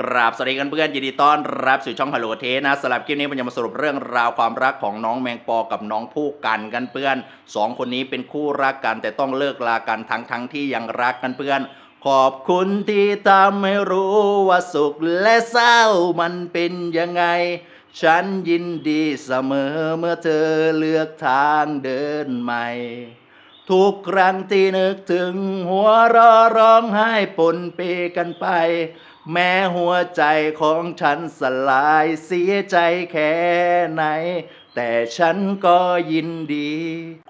กราบสวัสดีกันเพื่อนยินดีต้อนรับสู่ช่องฮัลโหลเทนะสำหรับคลิปนี้ผมจะมาสรุปเรื่องราวความรักของน้องแมงปอกับน้องผู้กันกันเพื่อนสองคนนี้เป็นคู่รักกันแต่ต้องเลิกลากันทั้งทั้งที่ยังรักกันเพื่อน ขอบคุณที่ทำให้รู้ว่าสุขและเศร้ามันเป็นยังไง ฉันยินดีเสมอเมื่อเธอเลือกทางเดินใหม่ ทุกครั้งที่นึกถึงหัวรอร้องไห้ปนเปกันไป แม้หัวใจของฉันสลายเสียใจแค่ไหน แต่ฉันก็ยินดี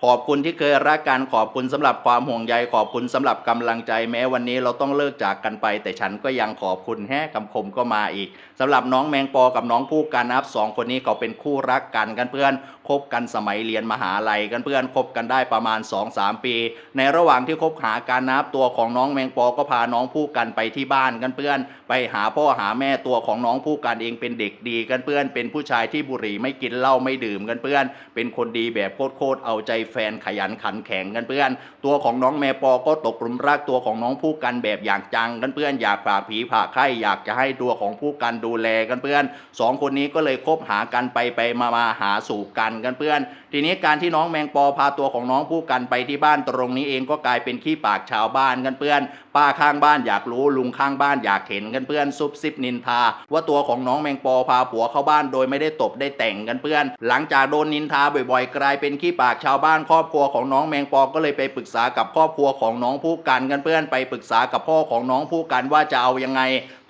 ขอบคุณที่เคยรักกันขอบคุณสำหรับความห่วงใยขอบคุณสำหรับกำลังใจแม้วันนี้เราต้องเลิกจากกันไป แต่ฉันก็ยังขอบคุณแฮ่คำคมก็มาอีกสำหรับน้องแมงปอกับน้องผู้กันนะครับสองคนนี้เขาเป็นคู่รักกันกันเพื่อนคบกันสมัยเรียนมหาลัยกันเพื่อนคบกันได้ประมาณ 2-3 ปี ในระหว่างที่คบหากันนะครับตัวของน้องแมงปอก็พาน้องผู้กันไปที่บ้านกันเพื่อน ไปหาพ่อหาแม่ตัวของน้องผู้กันเองเป็นเด็กดีกันเพื่อนเป็นผู้ชายที่บุหรี่ไม่กินเหล้าไม่ดื่มกันเพื่อน เป็นคนดีแบบโคตรเอาใจแฟนขยันขันแข็งกันเพื่อน ตัวของน้องแมปอก็ตกหลุมรักตัวของน้องผู้กันแบบอย่างจังกันเพื่อนอยากผ่าผีผ่าไข้อยากจะให้ตัวของผู้กันดูแลกันเพื่อนสองคนนี้ก็เลยคบหากันไปไปมามาหาสู่กันกันเพื่อน ทีนี้การที่น้องแมงปอพาตัวของน้องผู้กันไปที่บ้านตรงนี้เองก็กลายเป็นขี้ปากชาวบ้านกันเพื่อน ป้าข้างบ้านอยากรู้ลุงข้างบ้านอยากเห็นกันเพื่อนซุบซิบนินทา ว่าตัวของน้องแมงปอพาผัวเข้าบ้านโดยไม่ได้ตบได้แต่งกันเพื่อน หลังงจากโดนนินทาบ่อยๆ กลายเป็นขี้ปากชาวบ้านครอบครัวของน้องแมงปอก็เลยไปปรึกษากับครอบครัวของน้องผู้กันกันเพื่อนไปปรึกษากับพ่อของน้องผู้กันว่าจะเอายังไง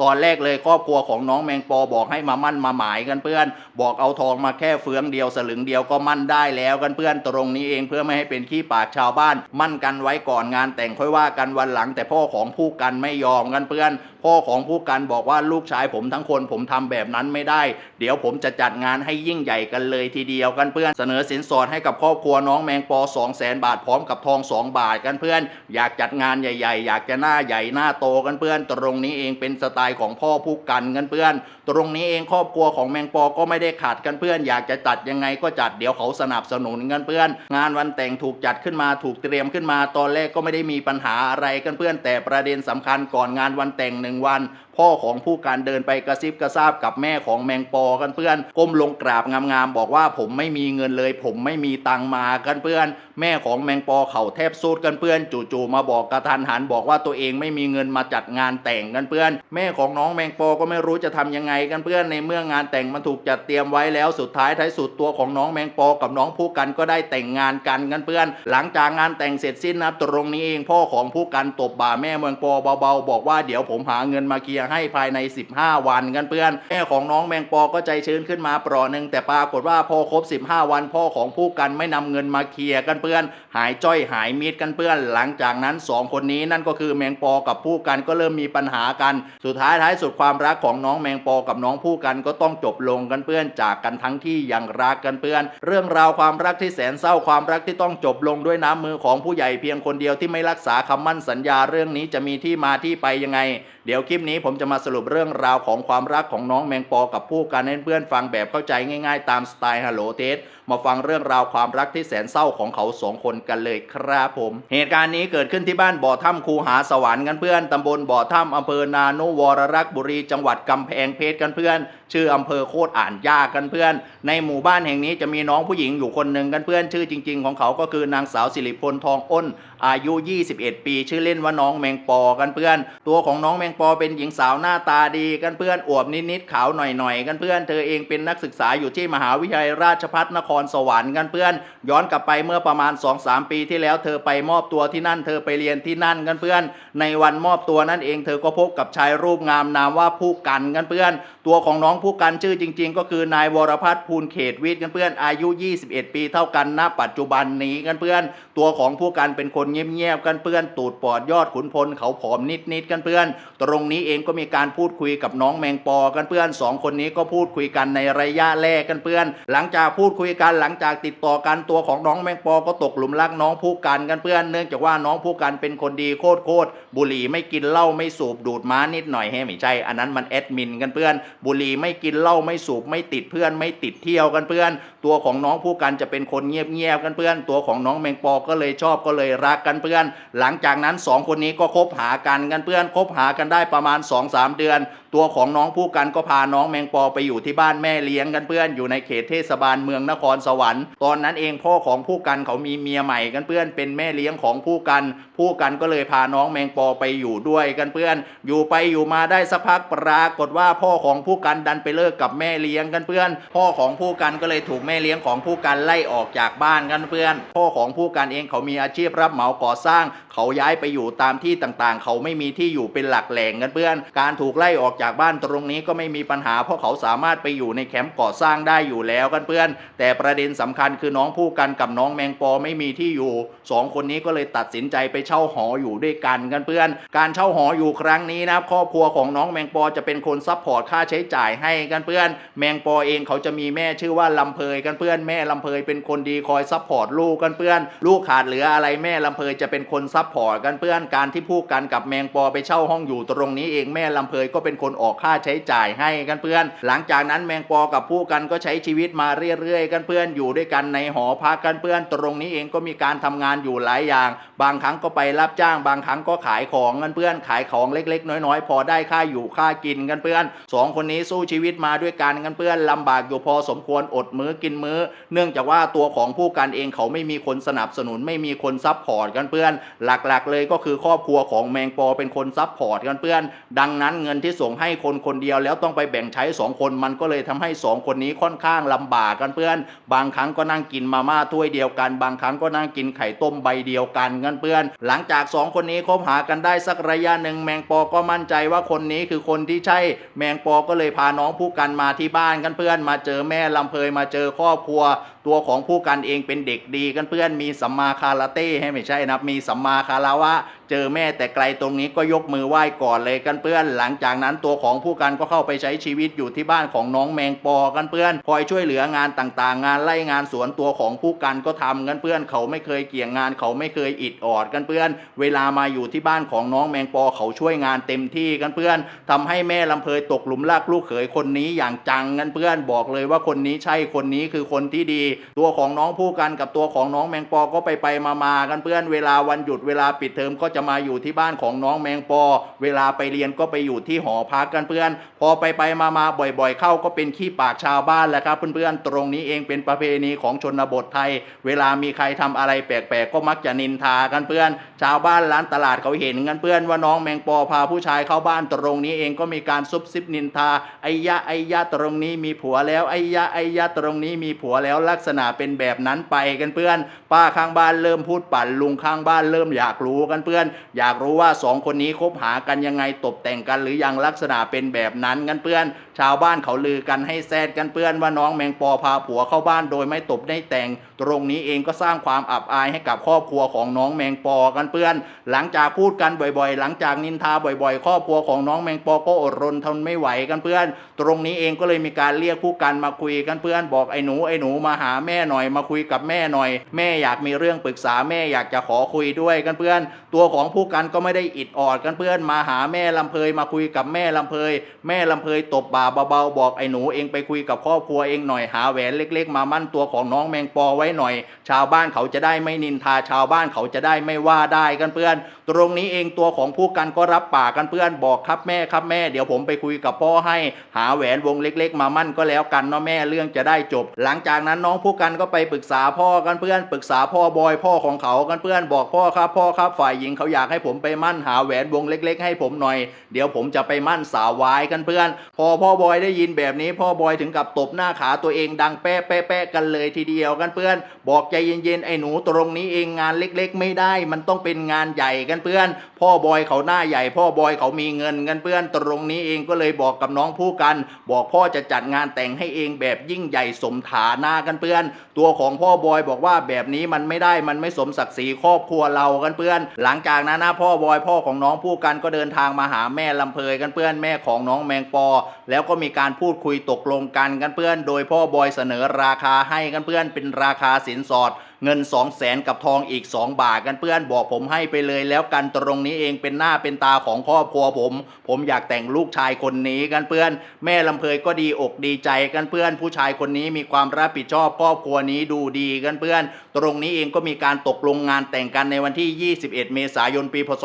ตอนแรกเลยครอบครัวของน้องแมงปอบอกให้มามั่นมาหมายกันเพื่อน บอกเอาทองมาแค่เฟืองเดียวสลึงเดียวก็มั่นได้แล้วกันเพื่อนตรงนี้เองเพื่อไม่ให้เป็นขี้ปากชาวบ้าน มั่นกันไว้ก่อนงานแต่งค่อยว่ากันวันหลัง แต่พ่อของผู้กันไม่ยอมกันเพื่อน พ่อของผู้กันบอกว่าลูกชายผมทั้งคนผมทำแบบนั้นไม่ได้ เดี๋ยวผมจะจัดงานให้ยิ่งใหญ่กันเลยทีเดียวกันเพื่อนเสนอสินสอดให้กับครอบครัวน้องแมงปอ2 0 0แสนบาทพร้อมกับทอง 2 บาทกันเพื่อน อยากจัดงานใหญ่ ๆ อยากจะหน้าใหญ่หน้าโตกันเพื่อน ตรงนี้เองเป็นสไตล์ของพ่อผู้กันกันเพื่อน ตรงนี้เองครอบครัวของแมงปอก็ไม่ได้ขาดกันเพื่อน อยากจะจัดยังไงก็จัดเดี๋ยวเขาสนับสนุนกันเพื่อน งานวันแต่งถูกจัดขึ้นมาถูกเตรียมขึ้นมาตอนแรกก็ไม่ได้มีปัญหาอะไรกันเพื่อน แต่ประเด็นสำคัญก่อนงานวันแต่งหนึ่งวัน พ่อของผู้การเดินไปกระซิบกระซาบกับแม่ของแมงปอกันเพื่อน ก้มลงกราบงามๆบอกว่าผมไม่มีเงินเลย ผมไม่มีตังมากันเพื่อน แม่ของแมงปอเข่าแทบสุดกันเพื่อน จู่ๆมาบอกกระทันหันบอกว่าตัวเองไม่มีเงินมาจัดงานแต่งกันเพื่อน แม่ของน้องแมงปอก็ไม่รู้จะทำยังไงกันเพื่อนในเมื่องานแต่งมันถูกจัดเตรียมไว้แล้วสุดท้ายท้ายสุดตัวของน้องแมงปอกับน้องผู้กันก็ได้แต่งงานกันกันเพื่อน หลังจากงานแต่งเสร็จสิ้นนะตรงนี้เองพ่อของผู้กันตบบ่าแม่เมืองปอเบาๆ บอกว่าเดี๋ยวผมหาเงินมาเคลียร์ให้ภายใน 15 วันกันเพื่อนแม่ของน้องแมงปอก็ใจชื้นขึ้นมาปราะหนึ่งแต่ปรากฏว่าพอครบ 15 วันพ่อของผู้กันไม่นำเงินมาเคลียร์กันเพื่อน หายจ้อยหายมีดกันเพื่อน หลังจากนั้นสองคนนี้นั่นก็คือแมงปอกับผู้กันก็เริ่มมีปัญหากัน สุดท้ายท้ายสุดความรักของน้องแมงปอกับน้องผู้กันก็ต้องจบลงกันเพื่อนจากกันทั้งที่ยังรักกันเพื่อน เรื่องราวความรักที่แสนเศร้าความรักที่ต้องจบลงด้วยน้ำมือของผู้ใหญ่เพียงคนเดียวที่ไม่รักษาคำมั่นสัญญาเรื่องนี้จะมีที่มาที่ไปยังไง เดี๋ยวคลิปนี้ผมมจะมาสรุปเรื่องราวของความรักของน้องแมงปอกับผู้การให้เพื่อนฟังแบบเข้าใจง่าย ๆ ตามสไตล์ฮัลโหลเทสมาฟังเรื่องราวความรักที่แสนเศร้าของเขาสองคนกันเลยครับผม เหตุการณ์นี้เกิดขึ้นที่บ้านบ่อถ้ำคูหาสวรรค์กันเพื่อนตำบลบ่อถ้ำอำเภอนานุวรรักษ์บุรีจังหวัดกำแพงเพชรกันเพื่อน ชื่ออำเภอโคตรอ่านยากกันเพื่อน ในหมู่บ้านแห่งนี้จะมีน้องผู้หญิงอยู่คนหนึ่งกันเพื่อน ชื่อจริง ๆ ของเขาก็คือนางสาวสิริพลทองอ้น อายุ 21 ปี ชื่อเล่นว่าน้องแมงปอกันเพื่อน ตัวของน้องแมงปอเป็นหญิงสาวหน้าตาดีกันเพื่อนอวบนิดๆขาวหน่อยๆกันเพื่อน เธอเองเป็นนักศึกษาอยู่ที่มหาวิทยาลัยราชภัฏนครสวรรค์กันเพื่อน ย้อนกลับไปเมื่อประมาณ 2-3 ปีที่แล้วเธอไปมอบตัวที่นั่นเธอไปเรียนที่นั่นกันเพื่อน ในวันมอบตัวนั่นเองเธอก็พบกับชายรูปงามนามว่าผู้กันกันเพื่อน ตัวของน้องผู้กันชื่อจริง ๆ ก็คือ นายวรพัฒน์ภูลเขตวิทย์กันเพื่อนอายุ 21 ปีเท่ากันณปัจจุบันนี้กันเพื่อน ตัวของผู้กันเป็นคนเงียบๆกันเพื่อน ตูดปอดยอดขุนพลเขาผอมนิดๆกันเพื่อน ตรงนี้เองก็มีการพูดคุยกับน้องแมงปอกันเพื่อนสองคนนี้ก็พูดคุยกันในระยะแรกกันเพื่อน หลังจากพูดคุยกันหลังจากติดต่อกันตัวของน้องแมงปอก็ตกหลุมรักน้องผู้กันกันเพื่อน เนื่องจากว่าน้องผู้กันเป็นคนดีโคตรโคตรๆบุหรี่ไม่กินเหล้าไม่สูบดูดม้านิดหน่อยให้ไม่ใช่ อันนั้นมันแอดมินกันเพื่อนบุหรี่ไม่ไม่กินเหล้าไม่สูบไม่ติดเพื่อนไม่ติดเที่ยวกันเพื่อน ตัวของน้องผู้กันจะเป็นคนเงียบๆกันเพื่อน ตัวของน้องแมงปอก็เลยชอบก็เลยรักกันเพื่อน หลังจากนั้นสองคนนี้ก็คบหากันกันเพื่อนคบหากันได้ประมาณ 2-3 เดือนตัวของน้องผู้กันก็พาน้องแมงปอไปอยู่ที่บ้านแม่เลี้ยงกันเพื่อนอยู่ในเขตเทศบาลเมืองนครสวรรค์ตอนนั้นเองพ่อของผู้กันเขามีเมียใหม่กันเพื่อนเป็นแม่เลี้ยงของผู้กัน ผู้กันก็เลยพาน้องแมงปอไปอยู่ด้วยกันเพื่อน อยู่ไปอยู่มาได้สักพักปรากฏว่าพ่อของผู้กันดันไปเลิกกับแม่เลี้ยงกันเพื่อน พ่อของผู้กันก็เลยถูกแม่เลี้ยงของผู้กันไล่ออกจากบ้านกันเพื่อน พ่อของผู้กันเองเขามีอาชีพรับเหมาก่อสร้าง เขาย้ายไปอยู่ตามที่ต่างๆ เขาไม่มีที่อยู่เป็นหลักแหล่งกันเพื่อน การถูกไล่ออกจากบ้านตรงนี้ก็ไม่มีปัญหา เพราะเขาสามารถไปอยู่ในแคมป์ก่อสร้างได้อยู่แล้วกันเพื่อน แต่ประเด็นสำคัญคือน้องผู้กันกับน้องแมงปอไม่มีที่อยู่สองคนนี้ก็เลยตัดสินใจไปเช่าหออยู่ด้วยกันกันเพื่อน การเช่าหออยู่ครั้งนี้นะครอบครัวของน้องแมงปอจะเป็นคนซัพพอร์ตค่าใช้จ่ายให้กันเพื่อน แมงปอเองเขาจะมีแม่ชื่อว่าลำเพยกันเพื่อนแม่ลำเพยเป็นคนดีคอยซัพพอร์ตลูกกันเพื่อน ลูกขาดเหลืออะไรแม่ลำเพยจะเป็นคนซัพพอร์ตกันเพื่อนการที่ผู้กันกับแมงปอไปเช่าห้องอยู่ตรงนี้เองแม่ลำเพยก็เป็นคนออกค่าใช้จ่ายให้กันเพื่อน หลังจากนั้นแมงปอกับผู้กันก็ใช้ชีวิตมาเรื่อยๆ กันเพื่อนอยู่ด้วยกันในหอพักกันเพื่อน ตรงนี้เองก็มีการทำงานอยู่หลายอย่าง บางครั้งก็ไปรับจ้าง บางครั้งก็ขายของกันเพื่อน ขายของเล็ก ๆ น้อยๆ พอได้ค่าอยู่ค่ากินกันเพื่อนสองคนนี้สู้ชีวิตมาด้วยกันกันเพื่อนลำบากอยู่พอสมควรอดมื้อกินมื้อ เนื่องจากว่าตัวของผู้กันเองเขาไม่มีคนสนับสนุนไม่มีคนซัพพอร์ตกันเพื่อน หลักๆ เลยก็คือครอบครัวของแมงปอเป็นคนซัพพอร์ตกันเพื่อน ดังนั้นเงินที่ส่งให้คนคนเดียวแล้วต้องไปแบ่งใช้สองคนมันก็เลยทำให้สองคนนี้ค่อนข้างลำบากกันเพื่อน บางครั้งก็นั่งกินมาม่าถ้วยเดียวกัน บางครั้งก็นั่งกินไข่ต้มใบเดียวกันกันเพื่อน หลังจากสองคนนี้คบหากันได้สักระยะหนึ่งแมงปอก็มั่นใจว่าคนนี้คือคนที่ใช่แมงปอก็เลยพาน้องผู้กันมาที่บ้านกันเพื่อน มาเจอแม่ลำเพยมาเจอครอบครัว ตัวของผู้กันเองเป็นเด็กดีกันเพื่อน มีสัมมาคาราเต้ให้ไม่ใช่นะมีสัมมาคาราวะ เจอแม่แต่ไกลตรงนี้ก็ยกมือไหว้ก่อนเลยกันเพื่อน หลังจากนั้นตัวัวของผู้กันก็เข้าไปใช้ชีวิตอยู่ที่บ้านของน้องแมงปอกันเพื่อนคอยช่วยเหลืองานต่างๆ งานไล่งานสวนตัวของผู้กันก็ทำกันเพื่อนเขาไม่เคยเกี่ยงงานเขาไม่เคยอิดออดกันเพื่อน เวลามาอยู่ที่บ้านของน้องแมงปอเขาช่วยงานเต็มที่กันเพื่อนทำให้แม่ลำเพยตกหลุมรักลูกเขยคนนี้อย่างจังกันเพื่อนบอกเลยว่าคนนี้ใช่คนนี้คือคนที่ดี ตัวของน้องผู้กันกับตัวของน้องแมงปอก็ไปไปมามาๆกันเพื่อน เวลาวันหยุดเวลาปิดเทอมก็จะมาอยู่ที่บ้านของน้องแมงปอ เวลาไปเรียนก็ไปอยู่ที่หอพักกันเพื่อน พอไปไปมามาบ่อยๆ เข้าก็เป็นขี้ปากชาวบ้านแหละครับเพื่อนๆ ตรงนี้เองเป็นประเพณีของชนบทไทย เวลามีใครทำอะไรแปลกๆ ก็มักจะนินทากันเพื่อน ชาวบ้านร้านตลาดเขาเห็นกันเพื่อนว่าน้องแมงปอพาผู้ชายเข้าบ้านตรงนี้เองก็มีการซุบซิบนินทาไอ้ยะไอ้ยะตรงนี้มีผัวแล้วไอ้ยะไอ้ยะตรงนี้มีผัวแล้วลักษณะเป็นแบบนั้นไปกันเพื่อน ป้าข้างบ้านเริ่มพูดปั่นลุงข้างบ้านเริ่มอยากรู้กันเพื่อน อยากรู้ว่าสองคนนี้คบหากันยังไงตบแต่งกันหรือยังลักษณะเป็นแบบนั้นกันเพื่อน ชาวบ้านเขาลือกันให้แซดกันเพื่อนว่าน้องแมงปอพาผัวเข้าบ้านโดยไม่ตบได้แต่ง ตรงนี้เองก็สร้างความอับอายให้กับครอบครัวของน้องแมงปอกันเพื่อน หลังจากพูดกันบ่อยๆ หลังจากนินทาบ่อยๆ ครอบครัวของน้องแมงปอก็อดรนทนไม่ไหวกันเพื่อน ตรงนี้เองก็เลยมีการเรียกผู้กันมาคุยกันเพื่อน บอกไอ้หนูไอ้หนูมาหาแม่หน่อยมาคุยกับแม่หน่อย แม่อยากมีเรื่องปรึกษาแม่อยากจะขอคุยด้วยกันเพื่อน ตัวของผู้กันก็ไม่ได้อิดออดกันเพื่อนมาหาแม่ลำเพยมาคุยกับแม่ลำเพยแม่ลำเพยตบบ่าเบาๆบอกไอ้หนูเองไปคุยกับครอบครัวเองหน่อยหาแหวนเล็ก ๆ มามั่นตัวของน้องแมงปอไว้หน่อย ชาวบ้านเขาจะได้ไม่นินทาชาวบ้านเขาจะได้ไม่ว่าได้กันเพื่อน ตรงนี้เองตัวของผู้กันก็รับปากกันเพื่อนบอกครับแม่ครับแม่เดี๋ยวผมไปคุยกับพ่อให้หาแหวนวงเล็ก ๆ มามั่นก็แล้วกันเนาะแม่เรื่องจะได้จบ หลังจากนั้นน้องผู้กันก็ไปปรึกษาพ่อกันเพื่อนปรึกษาพ่อบอยพ่อของเขากันเพื่อนบอกพ่อครับพ่อครับฝ่ายหญิงเขาอยากให้ผมไปมั่นหาแหวนวงเล็ก ๆ ให้ผมหน่อย เดี๋ยวผมจะไปมั่นสาววายกันเพื่อน พอพ่อบอยได้ยินแบบนี้ พ่อบอยถึงกับตบหน้าขาตัวเองดังแป๊ะแป๊ะแป๊ะกันเลยทีเดียวกันเพื่อน บอกใจเย็นๆไอ้หนูตรงนี้เองงานเล็กๆ ไม่ได้ มันต้องเป็นงานใหญ่กันเพื่อน พ่อบอยเขาหน้าใหญ่ พ่อบอยเขามีเงินกันเพื่อน ตรงนี้เองก็เลยบอกกับน้องผู้กัน บอกพ่อจะจัดงานแต่งให้เองแบบยิ่งใหญ่สมฐานะกันเพื่อน ตัวของพ่อบอยบอกว่าแบบนี้มันไม่ได้มันไม่สมศักดิ์ศรีครอบครัวเรากันเพื่อน หลังจากนั้นนะพ่อบอยพ่อของน้องผู้กันก็เดินทางมาหาแม่ลำเพยกันเพื่อนแม่ของน้องแมงปอ แล้วก็มีการพูดคุยตกลงกันกันเพื่อน โดยพ่อบอยเสนอราคาให้กันเพื่อนเป็นราคาสินสอด เงิน2 0 0แสนกับทองอีก 2 บาทกันเพื่อนบอกผมให้ไปเลยแล้วกันตรงนี้เองเป็นหน้าเป็นตาของครอบครัวผม ผมอยากแต่งลูกชายคนนี้กันเพื่อน แม่ลำเพยก็ดีอกดีใจกันเพื่อน ผู้ชายคนนี้มีความรับผิดชอบครอบครัวนี้ดูดีกันเพื่อน ตรงนี้เองก็มีการตกลงงานแต่งกันในวันที่ 21 เมษายนปีพศ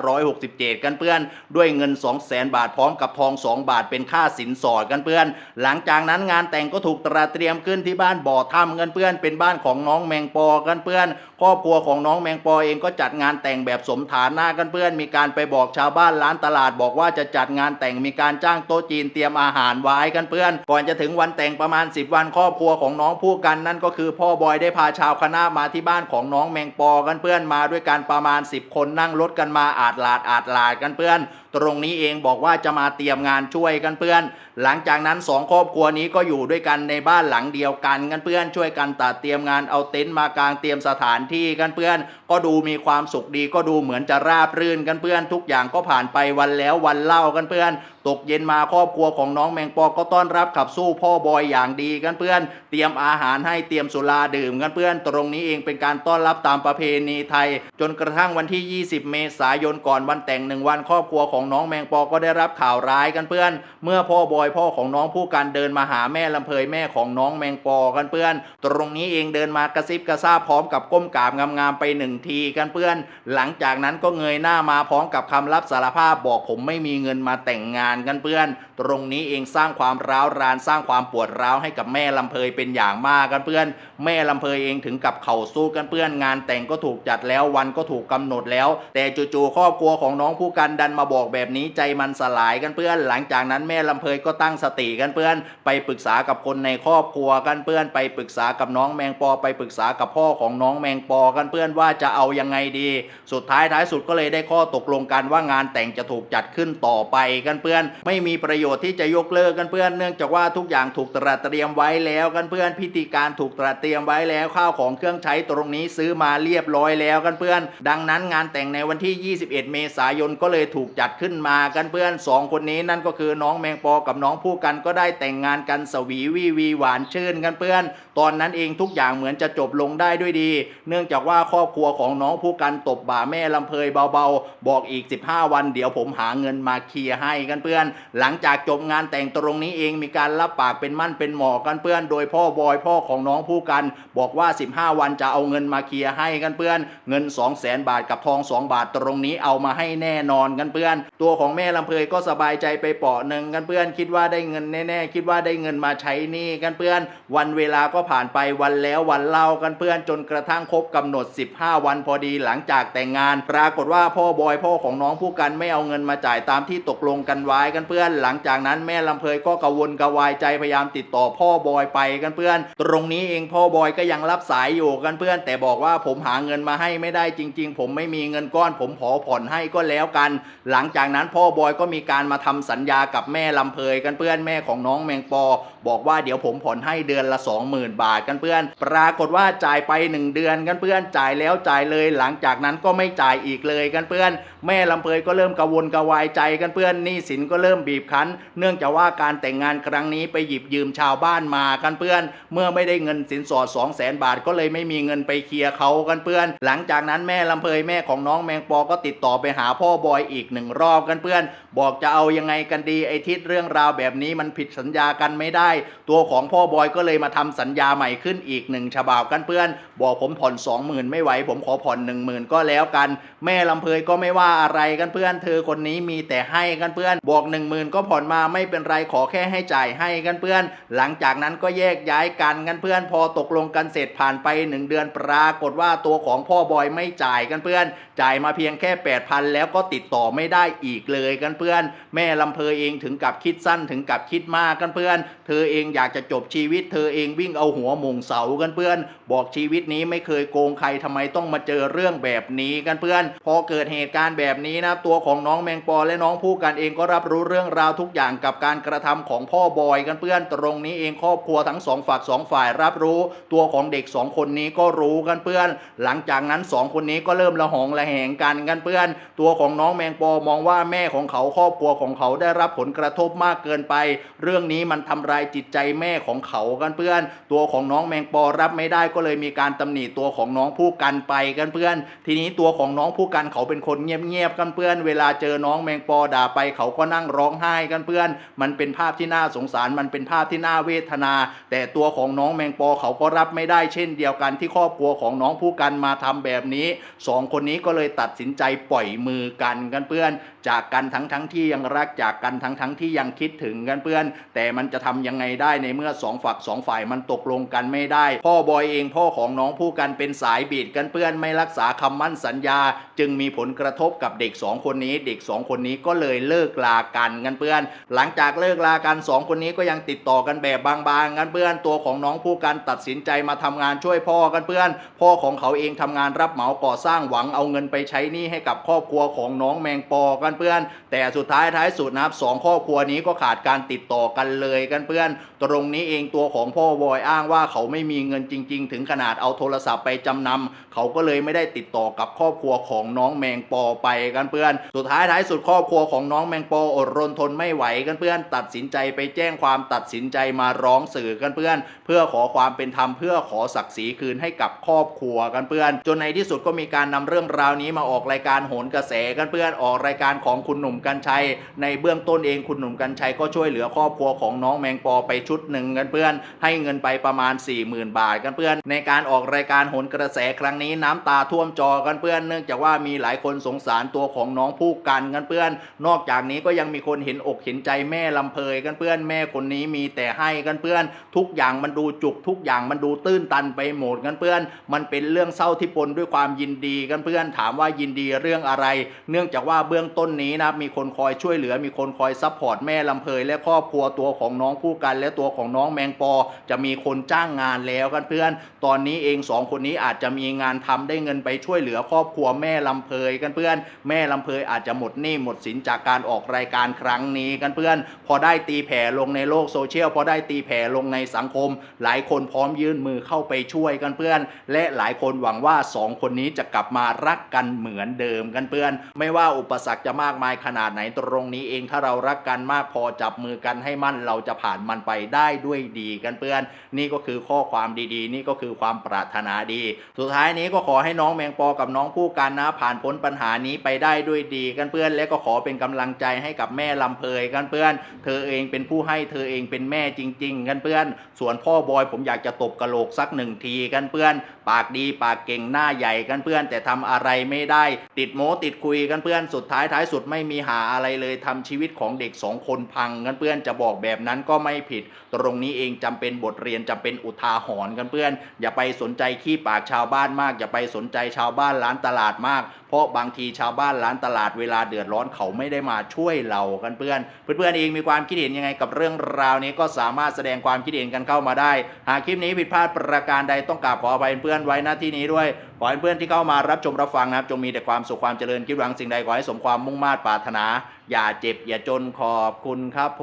2567 กันเพื่อน ด้วยเงิน 200,000บาทพร้อมกับทอง 2 บาทเป็นค่าสินสอดกันเพื่อน หลังจากนั้นงานแต่งก็ถูกตระเตรียมขึ้นที่บ้านบ่อถ้ำกันเพื่อนเป็นบ้านของน้องแมงปอกันเพื่อนครอบครัวของน้องแมงปอเองก็จัดงานแต่งแบบสมฐานะกันเพื่อนมีการไปบอกชาวบ้านร้านตลาดบอกว่าจะจัดงานแต่งมีการจ้างโต๊ะจีนเตรียมอาหารไว้กันเพื่อน ก่อนจะถึงวันแต่งประมาณ 10 วันครอบครัวของน้องผู้กันนั่นก็คือพ่อบอยได้พาชาวคณะมาที่บ้านของน้องแมงปอกันเพื่อนมาด้วยกันประมาณ 10 คนนั่งรถกันมาอาดลาดอาดลาดกันเพื่อน ตรงนี้เองบอกว่าจะมาเตรียมงานช่วยกันเพื่อน หลังจากนั้นสองครอบครัวนี้ก็อยู่ด้วยกันในบ้านหลังเดียวกันกันเพื่อนช่วยกันตัดเตรียมงานเอาเต็นท์มากางเตรียมสถานที่กันเพื่อน ก็ดูมีความสุขดีก็ดูเหมือนจะราบรื่นกันเพื่อนทุกอย่างก็ผ่านไปวันแล้ววันเล่ากันเพื่อน ตกเย็นมาครอบครัวของน้องแมงปอก็ต้อนรับขับสู้พ่อบอยอย่างดีกันเพื่อน เตรียมอาหารให้เตรียมสุราดื่มกันเพื่อน ตรงนี้เองเป็นการต้อนรับตามประเพณีไทย จนกระทั่งวันที่ 20 เมษายนก่อนวันแต่งหนึ่งวัน ครอบครัวของน้องแมงปอก็ได้รับข่าวร้ายกันเพื่อน เมื่อพ่อบอยพ่อของน้องผู้การเดินมาหาแม่ลำเพยแม่ของน้องแมงปอกันเพื่อน ตรงนี้เองเดินมากระซิบกระซาบพร้อมกับก้มกราบงามๆไปหนึ่งทีกันเพื่อน หลังจากนั้นก็เงยหน้ามาพร้อมกับคำรับสารภาพบอกผมไม่มีเงินมาแต่งงานกันเพื่อน ตรงนี้เองสร้างความร้าวรานสร้างความปวดร้าวให้กับแม่ลำเพยเป็นอย่างมากกันเพื่อน แม่ลำเพยเองถึงกับเข่าสู้กันเพื่อนงานแต่งก็ถูกจัดแล้ววันก็ถูกกำหนดแล้ว แต่จู่ๆครอบครัวของน้องผู้กันดันมาบอกแบบนี้ใจมันสลายกันเพื่อน หลังจากนั้นแม่ลำเพยก็ตั้งสติกันเพื่อน ไปปรึกษากับคนในครอบครัวกันเพื่อน ไปปรึกษากับน้องแมงปอไปปรึกษากับพ่อของน้องแมงปอกันเพื่อนว่าจะเอายังไงดี สุดท้ายท้ายสุดก็เลยได้ข้อตกลงกันว่างานแต่งจะถูกจัดขึ้นต่อไปกันเพื่อน ไม่มีประโยชน์ที่จะยกเลิกกันเพื่อน เนื่องจากว่าทุกอย่างถูกตระเตรียมไว้แล้วกันเพื่อน พิธีการถูกตระเตรียมไว้แล้วข้าวของเครื่องใช้ตรงนี้ซื้อมาเรียบร้อยแล้วกันเพื่อน ดังนั้นงานแต่งในวันที่ 21 เมษายนก็เลยถูกจัดขึ้นมากันเพื่อนสองคนนี้นั่นก็คือน้องแมงปอกับน้องผู้กันก็ได้แต่งงานกันสวีวีวีหวานชื่นกันเพื่อน ตอนนั้นเองทุกอย่างเหมือนจะจบลงได้ด้วยดี เนื่องจากว่าครอบครัวของน้องผู้กันตบบ่าแม่ลำเพยเบาๆ บอกอีก 15 วันเดี๋ยวผมหาเงินมาเคลียร์ให้กันเพื่อน หลังจากจบงานแต่งตรงนี้เองมีการรับปากเป็นมั่นเป็นหมอกันเพื่อน โดยพ่อบอยพ่อของน้องผู้กัน บอกว่า 15 วันจะเอาเงินมาเคลียร์ให้กันเพื่อน เงิน 2 0 0แสนบาทกับทอง 2 บาทตรงนี้เอามาให้แน่นอนกันเพื่อน ตัวของแม่ลำเพยก็สบายใจไปเปาะหนึ่งกันเพื่อน คิดว่าได้เงินแน่ๆคิดว่าได้เงินมาใช้หนี้กันเพื่อน วันเวลาก็ผ่านไปวันแล้ววันเล่ากันเพื่อนจนกระทั่งครบกำหนด 15วันพอดีหลังจากแต่งงาน ปรากฏว่าพ่อบอยพ่อของน้องผู้กันไม่เอาเงินมาจ่ายตามที่ตกลงกันไว้กันเพื่อน หลังจากนั้นแม่ลำเพยก็กระวนกระวายใจพยายามติดต่อพ่อบอยไปกันเพื่อน ตรงนี้เองพ่อบอยก็ยังรับสายอยู่กันเพื่อน แต่บอกว่าผมหาเงินมาให้ไม่ได้จริง ๆ ผมไม่มีเงินก้อน ผมขอผ่อนให้ก็แล้วกัน หลังจากนั้นพ่อบอยก็มีการมาทำสัญญากับแม่ลำเพยกันเพื่อนแม่ของน้องแมงปอ บอกว่าเดี๋ยวผมผ่อนให้เดือนละ 20,000 บาทกันเพื่อน ปรากฏว่าจ่ายไป 1 เดือนกันเพื่อนจ่ายแล้วจ่ายเลย หลังจากนั้นก็ไม่จ่ายอีกเลยกันเพื่อน แม่ลำเพยก็เริ่มกระวนกระวายใจกันเพื่อนหนี้สินก็เริ่มบีบคั้น เนื่องจากว่าการแต่งงานครั้งนี้ไปหยิบยืมชาวบ้านมากันเพื่อน เมื่อไม่ได้เงินสินสอด2 0 0แสนบาทก็เลยไม่มีเงินไปเคลียร์เขากันเพื่อน หลังจากนั้นแม่ลำเพยแม่ของน้องแมงปอก็ติดต่อไปหาพ่อบอยอีกหนึ่งรอบกันเพื่อน บอกจะเอายังไงกันดีไอทิศเรื่องราวแบบนี้มันผิดสัญญากันไม่ได้ ตัวของพ่อบอยก็เลยมาทำสัญญาใหม่ขึ้นอีกหนึ่งฉบับกันเพื่อน บอกผมผ่อนสองหมื่นไม่ไหวผมขอผ่อนหนึ่งหมื่นก็แล้วกัน แม่ลำเพยก็ไม่ว่าอะไรกันเพื่อนเธอคนนี้มีแต่ให้กันเพื่อนบอกหนึ่งหมื่นก็ผ่อนมาไม่เป็นไรขอแค่ให้จ่ายให้กันเพื่อน หลังจากนั้นก็แยกย้ายกันกันเพื่อน พอตกลงกันเสร็จผ่านไปหนึ่งเดือนปรากฏว่าตัวของพ่อบอยไม่จ่ายกันเพื่อน จ่ายมาเพียงแค่8ปดพันแล้วก็ติดต่อไม่ได้อีกเลยกันเพื่อน แม่ลำเพยเองถึงกับคิดสั้นถึงกับคิดมากกันเพื่อน เธอเองอยากจะจบชีวิต เธอเองวิ่งเอาหัวหมงเสากันเพื่อน บอกชีวิตนี้ไม่เคยโกงใครทำไมต้องมาเจอเรื่องแบบนี้กันเพื่อน พอเกิดเหตุการณ์แบบนี้นะตัวของน้องแมงปอและน้องผู้กันเองก็รับรู้เรื่องราวทุกอย่างกับการกระทำของพ่อบอยกันเพื่อนตรงนี้เองครอบครัวทั้งสองฝักสองฝ่ายรับรู้ ตัวของเด็กสองคนนี้ก็รู้กันเพื่อน หลังจากนั้นสองคนนี้ก็เริ่มละหองละแหงกันกันเพื่อน ตัวของน้องแมงปอมองว่าแม่ของเขาครอบครัวของเขาได้รับผลกระทบมากเกินไป เรื่องนี้มันทำลายจิตใจแม่ของเขากันเพื่อน ตัวของน้องแมงปอรับไม่ได้ก็เลยมีการตำหนิตัวของน้องผู้กันไปกันเพื่อน ทีนี้ตัวของน้องผู้กันเขาเป็นคนเงียบๆกันเพื่อน เวลาเจอน้องแมงปอด่าไปเขาก็นั่งร้องไห้กันเพื่อน มันเป็นภาพที่น่าสงสารมันเป็นภาพที่น่าเวทนา แต่ตัวของน้องแมงปอเขาก็รับไม่ได้เช่นเดียวกันที่ครอบครัวของน้องผู้กันมาทำแบบนี้สองคนนี้ก็เลยตัดสินใจปล่อยมือกันกันเพื่อน จากกันทั้งทั้งๆที่ยังรักจากกันทั้งทั้งๆที่ยังคิดถึงกันเพื่อน แต่มันจะทำยังไงได้ในเมื่อสองฝักสองฝ่ายมันตกลงกันไม่ได้ พ่อบอยเองพ่อของน้องผู้กันเป็นสายบีดกันเพื่อนไม่รักษาคำมั่นสัญญา จึงมีผลกระทบกับเด็กสองคนนี้ เด็กสองคนนี้ก็เลยเลิกลากันกันเพื่อน หลังจากเลิกลากันสองคนนี้ก็ยังติดต่อกันแบบบางๆกันเพื่อนตัวของน้องผู้กันตัดสินใจมาทำงานช่วยพ่อกันเพื่อน พ่อของเขาเองทำงานรับเหมาก่อสร้างหวังเอาเงินไปใช้หนี้ให้กับครอบครัวของน้องแมงปอกันเพื่อน แต่สุดท้ายท้ายสุดนะครับสองครอบครัวนี้ก็ขาดการติดต่อกันเลยกันเพื่อน ตรงนี้เองตัวของพ่อบอยอ้างว่าเขาไม่มีเงินจริง ๆ ถึงขนาดเอาโทรศัพท์ไปจำนำเขาก็เลยไม่ได้ติดต่อกับครอบครัวของน้องแมงปอไปกันเพื่อน สุดท้ายท้ายสุดครอบครัวของน้องแมงปออดรนทนไม่ไหวกันเพื่อน ตัดสินใจไปแจ้งความตัดสินใจมาร้องสื่อกันเพื่อน เพื่อขอความเป็นธรรมเพื่อขอศักดิ์ศรีคืนให้กับครอบครัวกันเพื่อน จนในที่สุดก็มีการนำเรื่องราวนี้มาออกรายการโหนกระแสกันเพื่อนออกรายการของคุณหนุ่มกัญชัย ในเบื้องต้นเองคุณหนุ่มกัญชัยก็ช่วยเหลือครอบครัวของน้องแมงปอไปชุดหนึ่งกันเพื่อน ให้เงินไปประมาณ 40,000 บาทกันเพื่อน ในการออกรายการโหนกระแสครั้งนี้น้ำตาท่วมจอกันเพื่อนเนื่องจากว่ามีหลายคนสงสารตัวของน้องผู้กันกันเพื่อน นอกจากนี้ก็ยังมีคนเห็นอกเห็นใจแม่ลำเพยกันเพื่อนแม่คนนี้มีแต่ให้กันเพื่อน ทุกอย่างมันดูจุกทุกอย่างมันดูตื้นตันไปหมดกันเพื่อน มันเป็นเรื่องเศร้าที่ปนด้วยความยินดีกันเพื่อน ถามว่ายินดีเรื่องอะไร เนื่องจากว่าเบื้องต้นนี้นะมีคนคอยช่วยเหลือมีคนคอยซัพพอร์ตแม่ลำเพยและครอบครัวตัวของน้องผู้กัน และตัวของน้องแมงปอ จะมีคนจ้างงานแล้วกันเพื่อน ตอนนี้เองสองคนนี้อาจจะมีงานทำได้เงินไปช่วยเหลือครอบครัวแม่ลำเพยกันเพื่อน แม่ลำเพยอาจจะหมดหนี้หมดสินจากการออกรายการครั้งนี้กันเพื่อน พอได้ตีแผ่ลงในโลกโซเชียลพอได้ตีแผ่ลงในสังคม หลายคนพร้อมยื่นมือเข้าไปช่วยกันเพื่อน และหลายคนหวังว่าสองคนนี้จะกลับมารักกันเหมือนเดิมกันเพื่อน ไม่ว่าอุปสรรคจะมากมายขนาดไหนตรงนี้เองถ้าเรารักกันมากพอจับมือกันให้มั่นเราจะผ่านมันไปได้ด้วยดีกันเพื่อน นี่ก็คือข้อความดีๆ นี่ก็คือความปรารถนาดี สุดท้ายนี้ก็ขอให้น้องแมงปอกับน้องผู้กันนะ ผ่านพ้นปัญหานี้ไปได้ด้วยดีกันเพื่อน และก็ขอเป็นกำลังใจให้กับแม่ลำเพยกันเพื่อน เธอเองเป็นผู้ให้เธอเองเป็นแม่จริง ๆ กันเพื่อน ส่วนพ่อบอยผมอยากจะตบกระโหลกสักหนึ่งทีกันเพื่อนปากดีปากเก่งหน้าใหญ่กันเพื่อน แต่ทำอะไรไม่ได้ ติดโมติดคุยกันเพื่อนสุดท้ายท้ายสุดไม่มีหาอะไรเลยทำชีวิตของเด็กสองคนพังกันเพื่อนจะบอกแบบนั้นก็ไม่ผิด ตรงนี้เองจำเป็นบทเรียนจำเป็นอุทาหรณ์กันเพื่อน อย่าไปสนใจขี้ปากชาวบ้านมาก อย่าไปสนใจชาวบ้านร้านตลาดมาก เพราะบางทีชาวบ้านร้านตลาดเวลาเดือดร้อนเขาไม่ได้มาช่วยเรากันเพื่อน เพื่อนๆเองมีความคิดเห็นยังไงกับเรื่องราวนี้ก็สามารถแสดงความคิดเห็นกันเข้ามาได้ หากคลิปนี้ผิดพลาดประการใดต้องกราบขออภัยเพื่อนพื่อนไว้หน้าที่นี้ด้วย ขอให้เพื่อนที่เข้ามารับชมรับฟังนะครับ จงมีแต่ความสุขความเจริญคิดหวังสิ่งใดขอให้สมความมุ่งมา่ปรารถนา อย่าเจ็บอย่าจนขอบคุณครับผ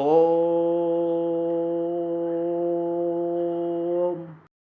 ม